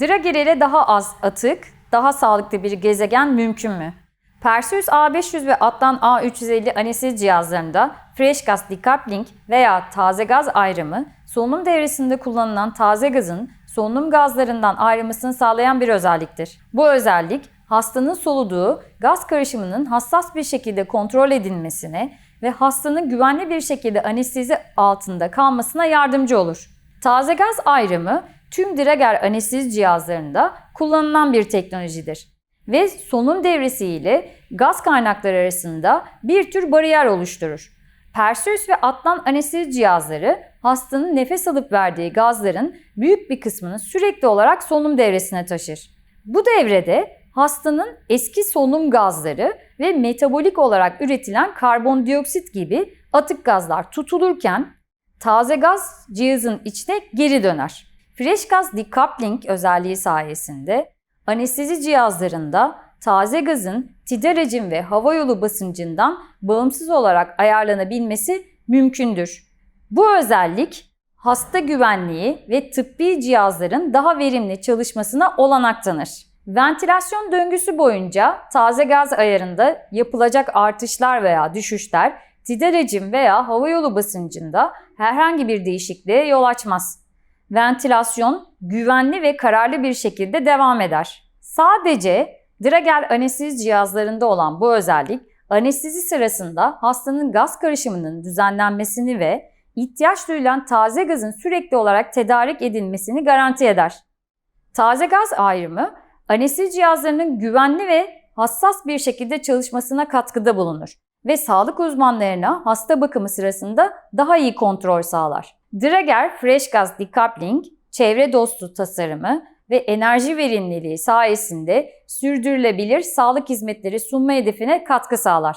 Dragiler'e daha az atık, daha sağlıklı bir gezegen mümkün mü? Perseus A500 ve Atlan A350 anestezi cihazlarında fresh gas decoupling veya taze gaz ayrımı, solunum devresinde kullanılan taze gazın solunum gazlarından ayrılmasını sağlayan bir özelliktir. Bu özellik, hastanın soluduğu gaz karışımının hassas bir şekilde kontrol edilmesine ve hastanın güvenli bir şekilde anestezi altında kalmasına yardımcı olur. Taze gaz ayrımı tüm Drager anestezi cihazlarında kullanılan bir teknolojidir ve solunum devresi ile gaz kaynakları arasında bir tür bariyer oluşturur. Perseus ve Atlan anestezi cihazları hastanın nefes alıp verdiği gazların büyük bir kısmını sürekli olarak solunum devresine taşır. Bu devrede hastanın eski solunum gazları ve metabolik olarak üretilen karbondioksit gibi atık gazlar tutulurken taze gaz cihazın içine geri döner. Fresh gaz decoupling özelliği sayesinde anestezi cihazlarında taze gazın titracim ve havayolu basıncından bağımsız olarak ayarlanabilmesi mümkündür. Bu özellik hasta güvenliği ve tıbbi cihazların daha verimli çalışmasına olanak tanır. Ventilasyon döngüsü boyunca taze gaz ayarında yapılacak artışlar veya düşüşler titracim veya havayolu basıncında herhangi bir değişikliğe yol açmaz. Ventilasyon güvenli ve kararlı bir şekilde devam eder. Sadece Drager anestezi cihazlarında olan bu özellik anestezi sırasında hastanın gaz karışımının düzenlenmesini ve ihtiyaç duyulan taze gazın sürekli olarak tedarik edilmesini garanti eder. Taze gaz ayrımı anestezi cihazlarının güvenli ve hassas bir şekilde çalışmasına katkıda bulunur ve sağlık uzmanlarına hasta bakımı sırasında daha iyi kontrol sağlar. Drager Fresh Gas Decoupling, çevre dostu tasarımı ve enerji verimliliği sayesinde sürdürülebilir sağlık hizmetleri sunma hedefine katkı sağlar.